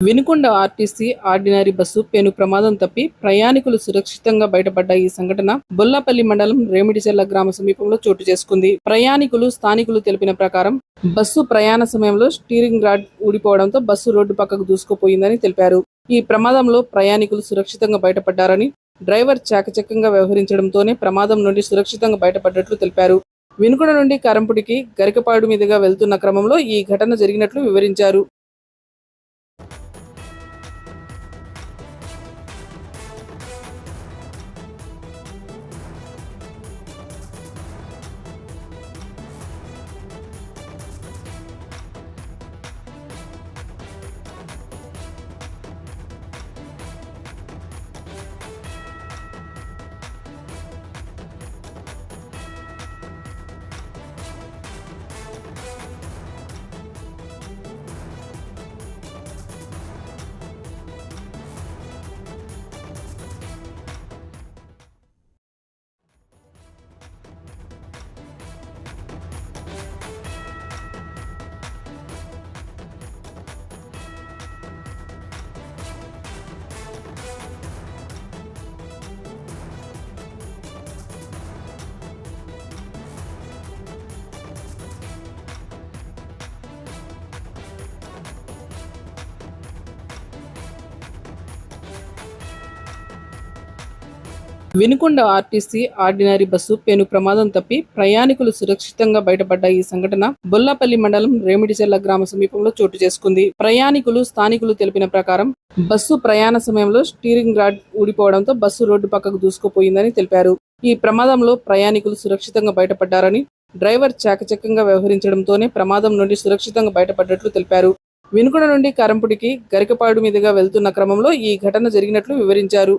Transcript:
Vinukonda RTC ordinary bus పెను ప్రమాదం తప్పి ప్రయాణికులు సురక్షితంగా బయటపడ్డ ఈ సంఘటన బొల్లాపల్లి మండలం రేమిడిచెల్ల గ్రామ సమీపంలో చోటు చేసుకుంది. ప్రయాణికులు స్థానికులు తెలిపిన ప్రకారం బస్సు ప్రయాణ సమయంలో స్టీరింగ్ రాడ్ ఊడిపోవడంతో బస్సు రోడ్డు పక్కకు దూసుకుపోయిందని తెలిపారు. ఈ ప్రమాదంలో ప్రయాణికులు సురక్షితంగా బయటపడ్డారని డ్రైవర్ చాకచక్యంగా వ్యవహరించడంతోనే ప్రమాదం నుండి సురక్షితంగా బయటపడ్డట్లు తెలిపారు. వినుకొండ నుండి కరంపుడికి గరికపాడు మీదుగా వెళ్తున్న క్రమంలో ఈ ఘటన జరిగినట్లు వివరించారు. వినుకొండ ఆర్టీసీ ఆర్డినరీ బస్సు పెను ప్రమాదం తప్పి ప్రయాణికులు సురక్షితంగా బయటపడ్డ ఈ సంఘటన బొల్లాపల్లి మండలం రేమిడిచెల్ల గ్రామ సమీపంలో చోటు చేసుకుంది. ప్రయాణికులు స్థానికులు తెలిపిన ప్రకారం బస్సు ప్రయాణ సమయంలో స్టీరింగ్ రాడ్ ఊడిపోవడంతో బస్సు రోడ్డు పక్కకు దూసుకుపోయిందని తెలిపారు. ఈ ప్రమాదంలో ప్రయాణికులు సురక్షితంగా బయటపడ్డారని డ్రైవర్ చాకచక్యంగా వ్యవహరించడంతోనే ప్రమాదం నుండి సురక్షితంగా బయటపడ్డట్లు తెలిపారు. వినుకొండ నుండి కరంపుడికి గరికపాడు మీదుగా వెళ్తున్న క్రమంలో ఈ ఘటన జరిగినట్లు వివరించారు.